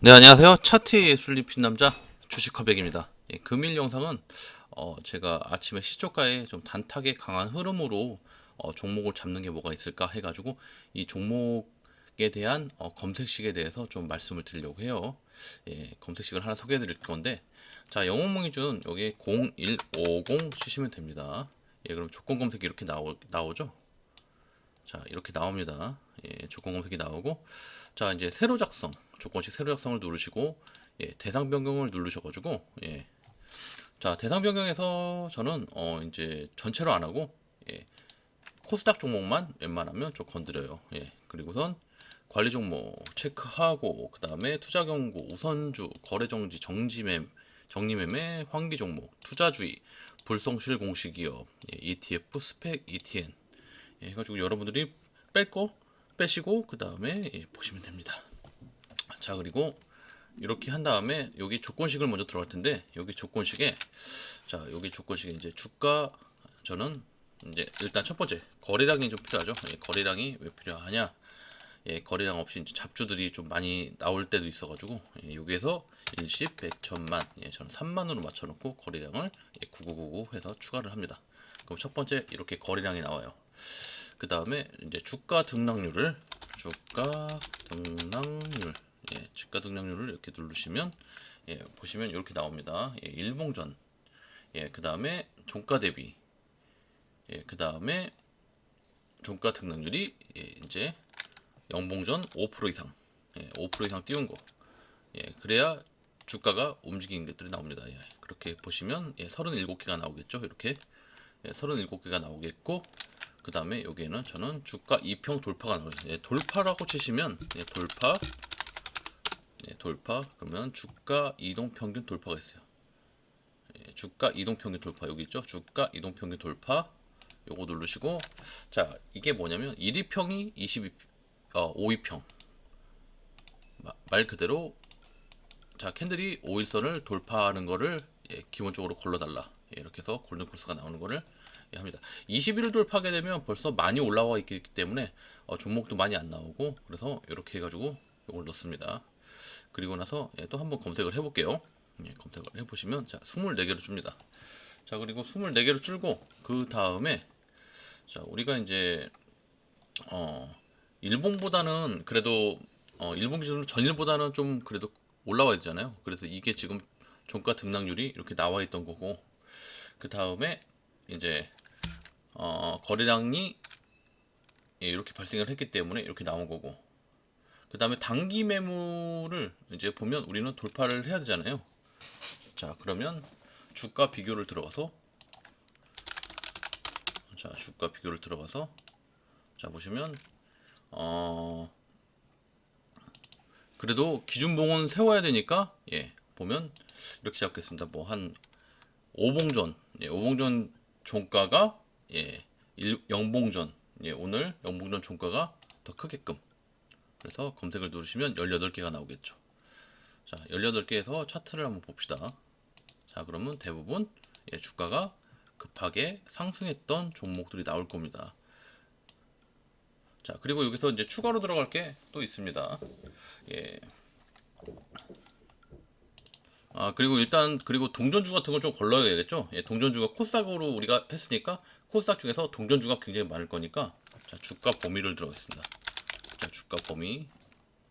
네, 안녕하세요. 차트의 예술리 핀 남자 주식커백입니다. 예, 금일 영상은 어, 제가 아침에 시초가에 좀 단탁에 강한 흐름으로 어, 종목을 잡는 게 뭐가 있을까 해가지고 이 종목에 대한 어, 검색식에 대해서 좀 말씀을 드리려고 해요. 예, 검색식을 하나 소개해 드릴 건데 자, 영웅몽 기준 여기 0150 치시면 됩니다. 예, 그럼 조건 검색이 이렇게 나오, 나오죠? 자, 이렇게 나옵니다. 예, 조건 검색이 나오고 자, 이제 세로 작성 조건식 세로 작성을 누르시고 예, 대상 변경을 누르셔가지고 예. 자 대상 변경에서 저는 어 이제 전체로 안 하고 예, 코스닥 종목만 웬만하면 좀 건드려요. 예, 그리고선 관리 종목 체크하고 그 다음에 투자 경고 우선주 거래 정지 정지매 정리매매 환기 종목 투자 주의 불성실 공시 기업 예, ETF 스펙 ETN 예, 해가지고 여러분들이 뺄거 빼시고 그 다음에 예, 보시면 됩니다. 자 그리고 이렇게 한 다음에 여기 조건식을 먼저 들어갈 텐데 여기 조건식에 자 여기 조건식에 이제 주가 저는 이제 일단 첫 번째 거래량이 좀 필요하죠. 예, 거래량이 왜 필요하냐? 예, 거래량 없이 이제 잡주들이 좀 많이 나올 때도 있어가지고 예, 여기에서 일십, 백, 천만 예, 저는 3만으로 맞춰놓고 거래량을 예, 9999 해서 추가를 합니다. 그럼 첫 번째 이렇게 거래량이 나와요 그 다음에 이제 주가 등락률을 주가 등락률 예, 주가 등락률을 이렇게 누르시면 예, 보시면 이렇게 나옵니다. 예, 일봉전 예, 그 다음에 종가 대비 예, 그 다음에 종가 등락률이 예, 이제 영봉전 5% 이상 예, 5% 이상 띄운 거 예, 그래야 주가가 움직이는 것들이 나옵니다. 예, 그렇게 보시면 예, 37개가 나오겠죠. 이렇게 예, 37개가 나오겠고 그 다음에 여기에는 저는 주가 2평 돌파가 나와요. 예, 돌파라고 치시면 예, 돌파 예, 돌파 그러면 주가 이동 평균 돌파가 있어요. 예, 주가 이동 평균 돌파 여기 있죠? 주가 이동 평균 돌파 요거 누르시고 자 이게 뭐냐면 1위평이 22 어, 5위평 마- 말 그대로 자 캔들이 5일선을 돌파하는 거를 예, 기본적으로 걸러달라 예, 이렇게 해서 골든 코스가 나오는 거를 예, 합니다. 21을 돌파하게 되면 벌써 많이 올라와 있기 때문에 어, 종목도 많이 안 나오고 그래서 이렇게 해가지고 이걸 넣습니다. 그리고 나서 예, 또 한번 검색을 해볼게요. 예, 검색을 해보시면 자 24개를 줍니다. 자 그리고 24개를 줄고 그 다음에 자 우리가 이제 어 일본보다는 그래도 어 일본 기준으로 전일보다는 좀 그래도 올라와야 되잖아요. 그래서 이게 지금 종가 등락률이 이렇게 나와 있던 거고 그 다음에 이제 어 거래량이 예, 이렇게 발생을 했기 때문에 이렇게 나온 거고 그 다음에 단기 매물을 이제 보면 우리는 돌파를 해야 되잖아요. 자, 그러면 주가 비교를 들어가서 자, 주가 비교를 들어가서 자, 보시면 어 그래도 기준봉은 세워야 되니까 예, 보면 이렇게 잡겠습니다. 뭐 한 5봉전, 예, 5봉전 종가가 예, 일, 영봉전, 예, 오늘 영봉전 종가가 더 크게끔 그래서 검색을 누르시면 18개가 나오겠죠. 자, 18개에서 차트를 한번 봅시다. 자, 그러면 대부분 예, 주가가 급하게 상승했던 종목들이 나올 겁니다. 자, 그리고 여기서 이제 추가로 들어갈 게 또 있습니다. 예. 아, 그리고 일단 그리고 동전주 같은 건좀 걸러야겠죠? 예, 동전주가 코스닥으로 우리가 했으니까 코스닥 중에서 동전주가 굉장히 많을 거니까 자, 주가 범위를 들어가겠습니다. 자, 주가 범위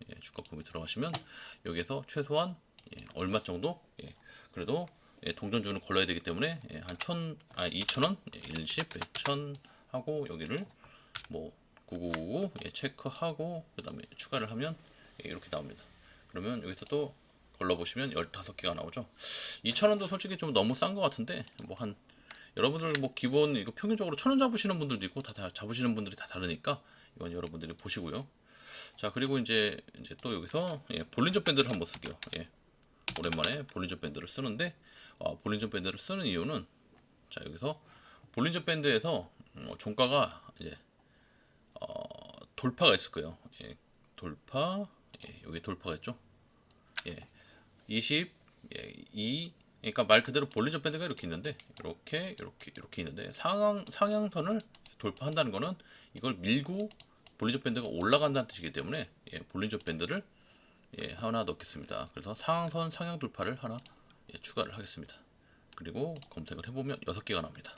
예, 주가 범위 들어가시면 여기에서 최소한 예, 얼마 정도 예, 그래도 예, 동전주는 걸러야 되기 때문에 예, 한 천, 아, 2,000원, 예, 일십, 백천 하고 여기를 뭐9999 예, 체크하고 그 다음에 추가를 하면 예, 이렇게 나옵니다. 그러면 여기서 또 걸러보시면 15개가 나오죠. 2,000원도 솔직히 좀 너무 싼 것 같은데 뭐 한 여러분들 뭐 기본 이거 평균적으로 1,000원 잡으시는 분들도 있고 다, 다 잡으시는 분들이 다 다르니까 이건 여러분들이 보시고요. 자 그리고 이제 이제 또 여기서 예, 볼린저 밴드를 한번 쓸게요. 예, 오랜만에 볼린저 밴드를 쓰는데 어, 볼린저 밴드를 쓰는 이유는 자 여기서 볼린저 밴드에서 어, 종가가 이제 어, 돌파가 있을 거예요. 예, 돌파 예, 여기 돌파가 있죠. 예, 20, 예, 2 그러니까 말 그대로 볼린저 밴드가 이렇게 있는데 이렇게 이렇게 이렇게 있는데 상향 상향선을 돌파한다는 거는 이걸 밀고 볼린저 밴드가 올라간다는 뜻이기 때문에 예, 볼린저 밴드를 예, 하나 넣겠습니다. 그래서 상한선 상향 돌파를 하나 예, 추가를 하겠습니다. 그리고 검색을 해보면 여섯 개가 나옵니다.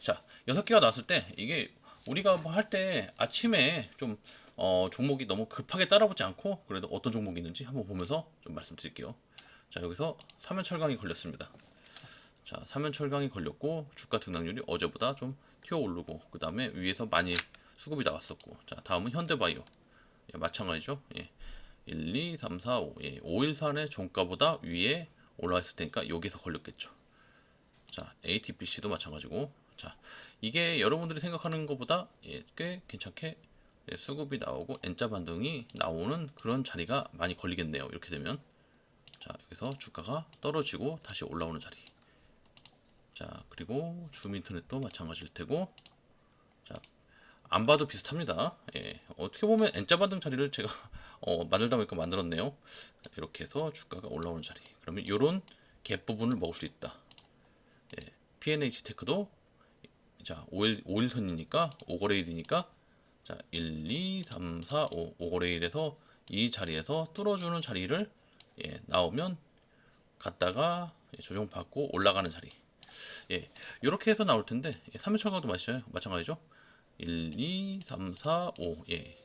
자, 여섯 개가 나왔을 때 이게 우리가 뭐 할 때 아침에 좀 어, 종목이 너무 급하게 따라붙지 않고 그래도 어떤 종목이 있는지 한번 보면서 좀 말씀드릴게요. 자, 여기서 사면철강이 걸렸습니다. 자, 사면철강이 걸렸고 주가 등락률이 어제보다 좀 튀어 오르고 그 다음에 위에서 많이 수급이 나왔었고 자, 다음은 현대바이오 예, 마찬가지죠. 예. 1, 2, 3, 4, 5. 예, 5일선의 종가보다 위에 올라와 있을 테니까 여기서 걸렸겠죠. 자, ATPC도 마찬가지고. 자, 이게 여러분들이 생각하는 것보다 예, 꽤 괜찮게 예, 수급이 나오고 N자 반등이 나오는 그런 자리가 많이 걸리겠네요. 이렇게 되면. 자, 여기서 주가가 떨어지고 다시 올라오는 자리. 자, 그리고 줌 인터넷도 마찬가지일 테고. 자, 안 봐도 비슷합니다. 예, 어떻게 보면 N자 반등 자리를 제가 어, 만들다 보니까 만들었네요. 이렇게 해서 주가가 올라오는 자리. 그러면 이런 갭 부분을 먹을 수 있다. 예, PNH 테크도 자 5일 5일선이니까 5거래일이니까 자 1, 2, 3, 4, 5 5거래일에서 이 자리에서 뚫어주는 자리를 예, 나오면 갔다가 예, 조정 받고 올라가는 자리. 예, 이렇게 해서 나올 텐데 예, 3일철강도 마찬가지죠. 마찬가지죠. 1, 2, 3, 4, 5. 예.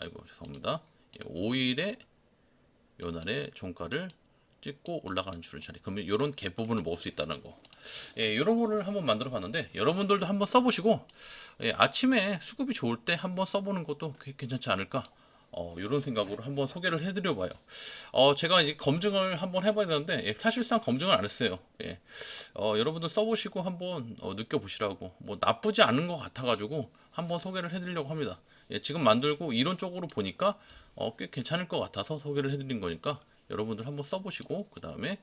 아이고 죄송합니다. 예, 5일에 요 날에 종가를 찍고 올라가는 줄을 자리. 그러면 이런 갭 부분을 먹을 수 있다는 거. 예, 이런 거를 한번 만들어 봤는데 여러분들도 한번 써보시고 예, 아침에 수급이 좋을 때 한번 써보는 것도 꽤 괜찮지 않을까. 어, 이런 생각으로 한번 소개를 해드려 봐요. 어, 제가 이제 검증을 한번 해봐야 되는데, 예, 사실상 검증을 안 했어요. 예. 어, 여러분들 써보시고 한번 어, 느껴보시라고. 뭐 나쁘지 않은 것 같아가지고 한번 소개를 해드리려고 합니다. 예, 지금 만들고 이론적으로 보니까 어, 꽤 괜찮을 것 같아서 소개를 해드린 거니까 여러분들 한번 써보시고, 그 다음에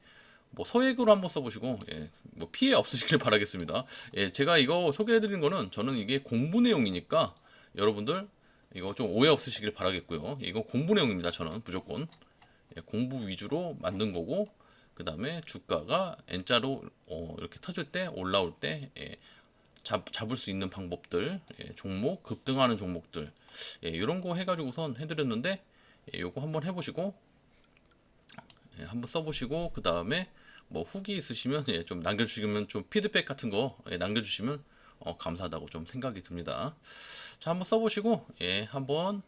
뭐 소액으로 한번 써보시고 예, 뭐 피해 없으시길 바라겠습니다. 예, 제가 이거 소개해드린 거는 저는 이게 공부 내용이니까 여러분들 이거 좀 오해 없으시길 바라겠고요. 이거 공부 내용입니다. 저는 무조건 예, 공부 위주로 만든 거고 그 다음에 주가가 N자로 어, 이렇게 터질 때 올라올 때 예, 잡, 잡을 수 있는 방법들 예, 종목 급등하는 종목들 예, 이런 거 해가지고선 해드렸는데 예, 요거 한번 해보시고 예, 한번 써보시고 그 다음에 뭐 후기 있으시면 예, 좀 남겨주시면 좀 피드백 같은 거 예, 남겨주시면 어, 감사하다고 좀 생각이 듭니다. 자 한번 써보시고 예 한번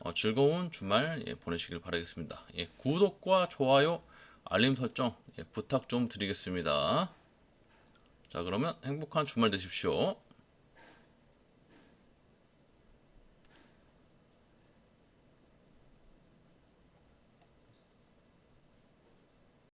어, 즐거운 주말 예, 보내시길 바라겠습니다. 예, 구독과 좋아요 알림 설정 예, 부탁 좀 드리겠습니다. 자 그러면 행복한 주말 되십시오.